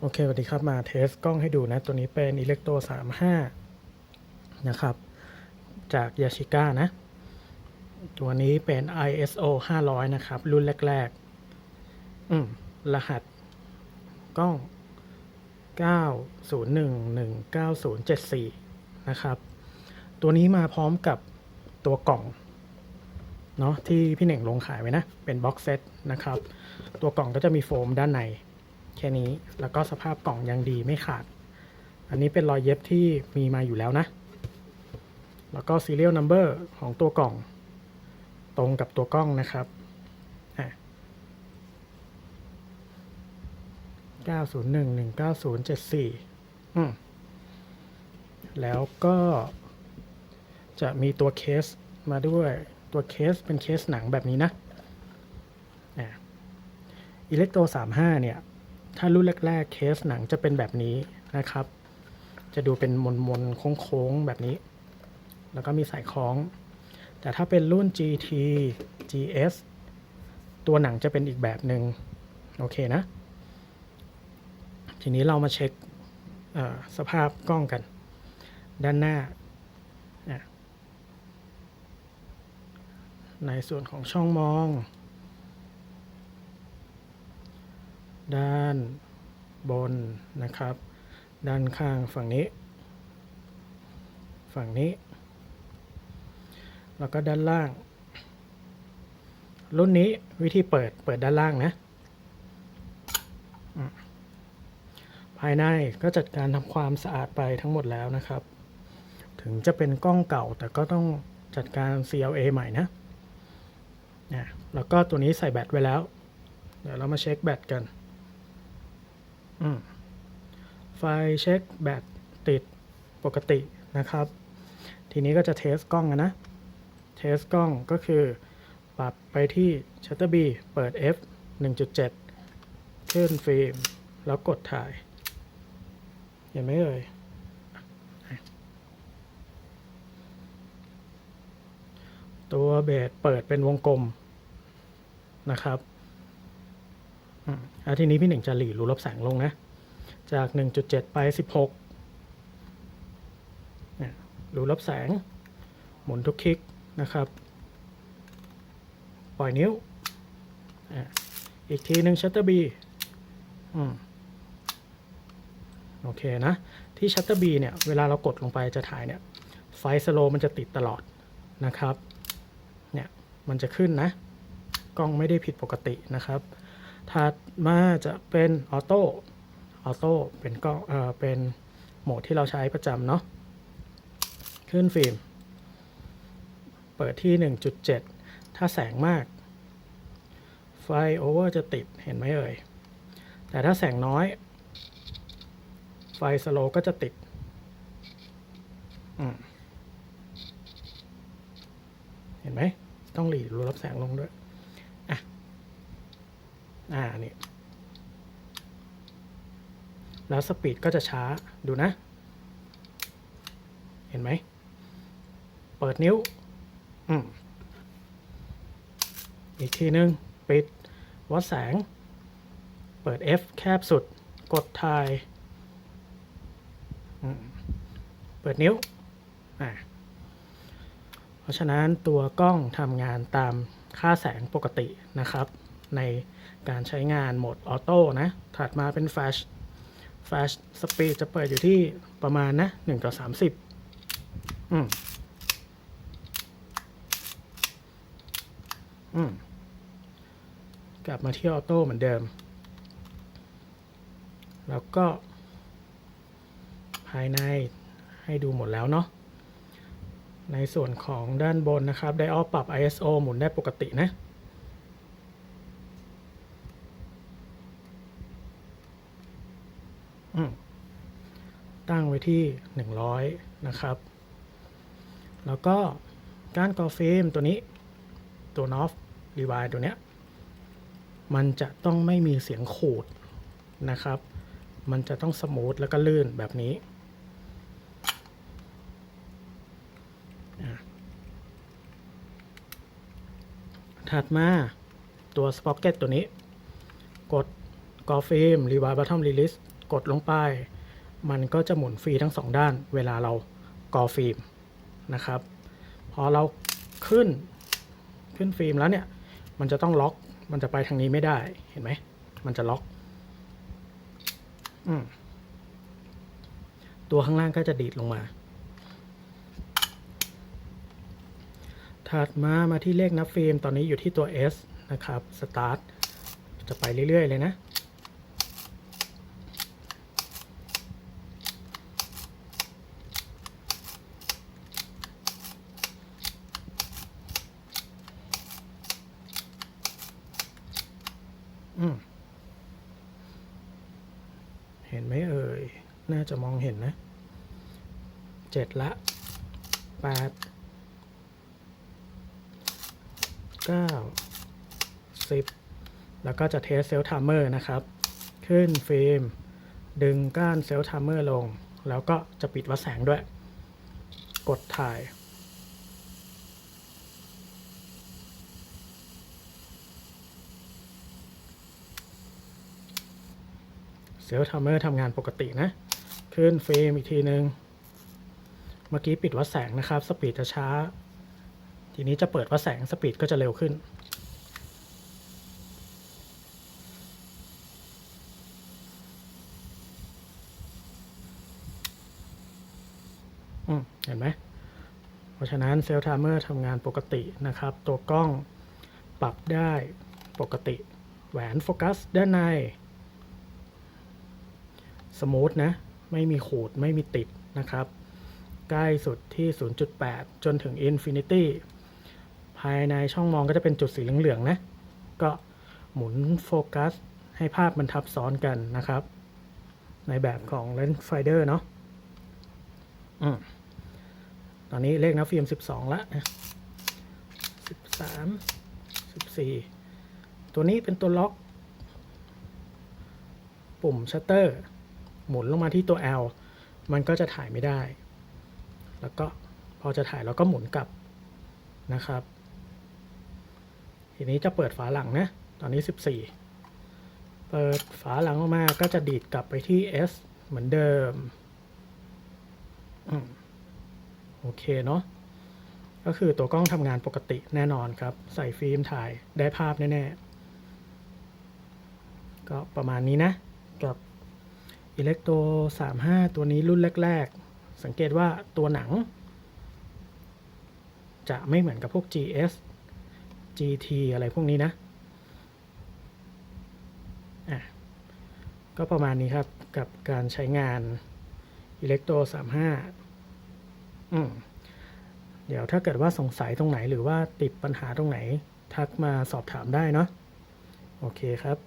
โอเคสวัสดีครับ มาเทสกล้องให้ดูนะ ตัวนี้เป็น Electro 35นะครับ จากยาชิก้านะ ตัวนี้เป็น ISO 500 นะครับ รุ่นแรก ๆ อืม รหัส กล้อง 9011-90-74 นะครับ ตัวนี้มาพร้อมกับตัวกล่องเนาะที่พี่เหน่งลงขายไว้นะ เป็นบ็อกเซตนะครับ ตัวกล่องก็จะมีโฟมด้านใน แค่นี้แล้วก็สภาพกล่องยังดีไม่ขาด อันนี้เป็นรอยเย็บที่มีมาอยู่แล้วนะ แล้วก็ serial number ของตัวกล่อง ตรงกับตัวกล้องนะครับอะ901-19074อืมแล้วก็จะมีตัวเคสมาด้วยตัวเคสเป็นเคสหนังแบบนี้นะอะอิเล็กโต35เนี่ย ถ้ารุ่นแรกๆเคสหนังจะเป็นแบบนี้นะครับ จะดูเป็นมนมนๆโค้งๆแบบนี้ แล้วก็มีสายคล้อง แต่ถ้าเป็นรุ่น GT GS ตัวหนังจะเป็นอีกแบบหนึง่งโอเคนะ ทีนี้เรามาเช็คสภาพกล้องกัน ด้านหน้า ในส่วนของช่องมอง ด้านบนนะครับ ด้านข้างฝั่งนี้ ฝั่งนี้ แล้วก็ด้านล่าง รุ่นนี้วิธีเปิดเปิดด้านล่างนะ ภายในก็จัดการทำความสะอาดไปทั้งหมดแล้วนะครับ ถึงจะเป็นกล้องเก่าแต่ก็ต้องจัดการ CLA ใหม่นะนะ แล้วก็ตัวนี้ใส่แบตไว้แล้ว เดี๋ยวเรามาเช็คแบตกัน ไฟเช็คแบตติดปกตินะครับ ทีนี้ก็จะเทสกล้องนะ เทสกล้องก็คือ ปรับไปที่ Shutter B เปิด f 1.7 ขึ้นฟิล์ม แล้วกดถ่าย เห็นไหมเอ่ยตัวเบสเปิดเป็นวงกลมนะครับ แล้วทีนี้พี่หนึ่งจะหลีรูรับแสงลงนะ จาก 1.7 ไป 16รูรับแสง หมุนทุกคลิกนะครับ ปล่อยนิ้ว อีกทีหนึ่งชัตเตอร์บีโอเคนะ ที่ชัตเตอร์บีเนี่ย เวลาเรากดลงไปจะถ่ายเนี่ย ไฟสโลมันจะติดตลอดนะครับ เนี่ย มันจะขึ้นนะ กล้องไม่ได้ผิดปกตินะครับ ถัดมาจะเป็นออโต้ออโต้เป็นกล้องเอ่อเป็นโหมดที่เราใช้ประจำเนาะขึ้นฟิล์ม เปิดที่ 1.7 ถ้าแสงมาก ไฟโอเวอร์จะติดเห็นไหมเอ่ย แต่ถ้าแสงน้อย ไฟสโลก็จะติดเห็นไหม ต้องหลีรูรับแสงลงด้วย อ่านี่แล้วสปีดก็จะช้าดูนะ เห็นไหม เปิดนิ้ว อืม อีกทีนึง ปิด วัดแสง เปิด F แคบสุด กดถ่ายอืมเปิดนิ้ว อ่าเพราะฉะนั้นตัวกล้องทำงานตามค่าแสงปกตินะครับ ในการใช้งานโหมดออโต้นะ ถัดมาเป็นแฟลชแฟลชสปีดจะเปิดอยู่ที่ประมาณนะ1ต่อ30อืมอืมกลับมาที่ออโต้เหมือนเดิม แล้วก็ ภายในให้ดูหมดแล้วเนาะ ในส่วนของด้านบนนะครับ ไดออปรับ ISO หมุนได้ปกตินะ อืม ตั้งไว้ที่ 100 นะครับ แล้วก็กานกอเฟมตัวนี้ ตัวนอฟรีวายตัวเนี้ย มันจะต้องไม่มีเสียงขูดนะครับ มันจะต้องสมูทแล้วก็ลื่นแบบนี้ถัดมาตัวสป็อกเก็ตตัวนี้ กดกอฟิล์มรีวายบัตทอมรีลิส กดลงไป มันก็จะหมุนฟรีทั้งสองด้าน เวลาเรากอฟิล์มนะครับ พอเราขึ้นขึ้นฟิล์มแล้วเนี่ย มันจะต้องล็อก มันจะไปทางนี้ไม่ได้ เห็นไหม มันจะล็อกอตัวข้างล่างก็จะดีดลงมา ถัดมา มาที่เลขนับฟิล์ม ตอนนี้อยู่ที่ตัว S นะครับ Start จะไปเรื่อย ๆ เลยนะ เห็นไหมเอ่ย น่าจะมองเห็นนะ เจ็ดละแปดเก้าสิบแล้วก็จะเทสเซลล์ไทม์เมอร์นะครับ ขึ้นฟิล์ม ดึงก้านเซลล์ไทม์เมอร์ลง แล้วก็จะปิดวัดแสงด้วย กดถ่าย เซลล์ไทม์เมอร์ทำงานปกตินะ ขึ้นฟิล์มอีกทีหนึงเมื่อกี้ปิดวัดแสงนะครับ สปีดจะช้า ทีนี้จะเปิดวัดแสงสปีดก็จะเร็วขึ้นอืมเห็นไหม เพราะฉะนั้นเซลล์ไทม์เมอร์ทำงานปกตินะครับ ตัวกล้องปรับได้ปกติ แหวนโฟกัสด้านใน สมูทนะ ไม่มีขูดไม่มีติดนะครับ ใกล้สุดที่ 0.8 จนถึง Infinity ภายในช่องมองก็จะเป็นจุดสีเหลืองๆนะ ก็หมุนโฟกัสให้ภาพมันทับซ้อนกันนะครับ ในแบบของ Lens Finder เนาะอืมตอนนี้เลขนะฟิล์ม 12 ละ 13 14 ตัวนี้เป็นตัวล็อก ปุ่มชัตเตอร์ หมุนลงมาที่ตัว L มันก็จะถ่ายไม่ได้ แล้วก็พอจะถ่ายเราก็หมุนกลับนะครับ ทีนี้จะเปิดฝาหลังนะ ตอนนี้ 14 เปิดฝาหลังออกมาก็จะดีดกลับไปที่ S เหมือนเดิมอืมโอเคเนาะ ก็คือตัวกล้องทำงานปกติแน่นอนครับ ใส่ฟิล์มถ่ายได้ภาพแน่ ๆ ก็ประมาณนี้นะกับ อิเล็กโต35 ตัวนี้รุ่นแรก ๆ สังเกตว่าตัวหนัง จะไม่เหมือนกับพวก GS GT อะไรพวกนี้นะอะก็ประมาณนี้ครับกับการใช้งานอิเล็กโต35อืมเดี๋ยวถ้าเกิดว่าสงสัยตรงไหนหรือว่าติดปัญหาตรงไหน ทักมาสอบถามได้เนาะโอเคครับ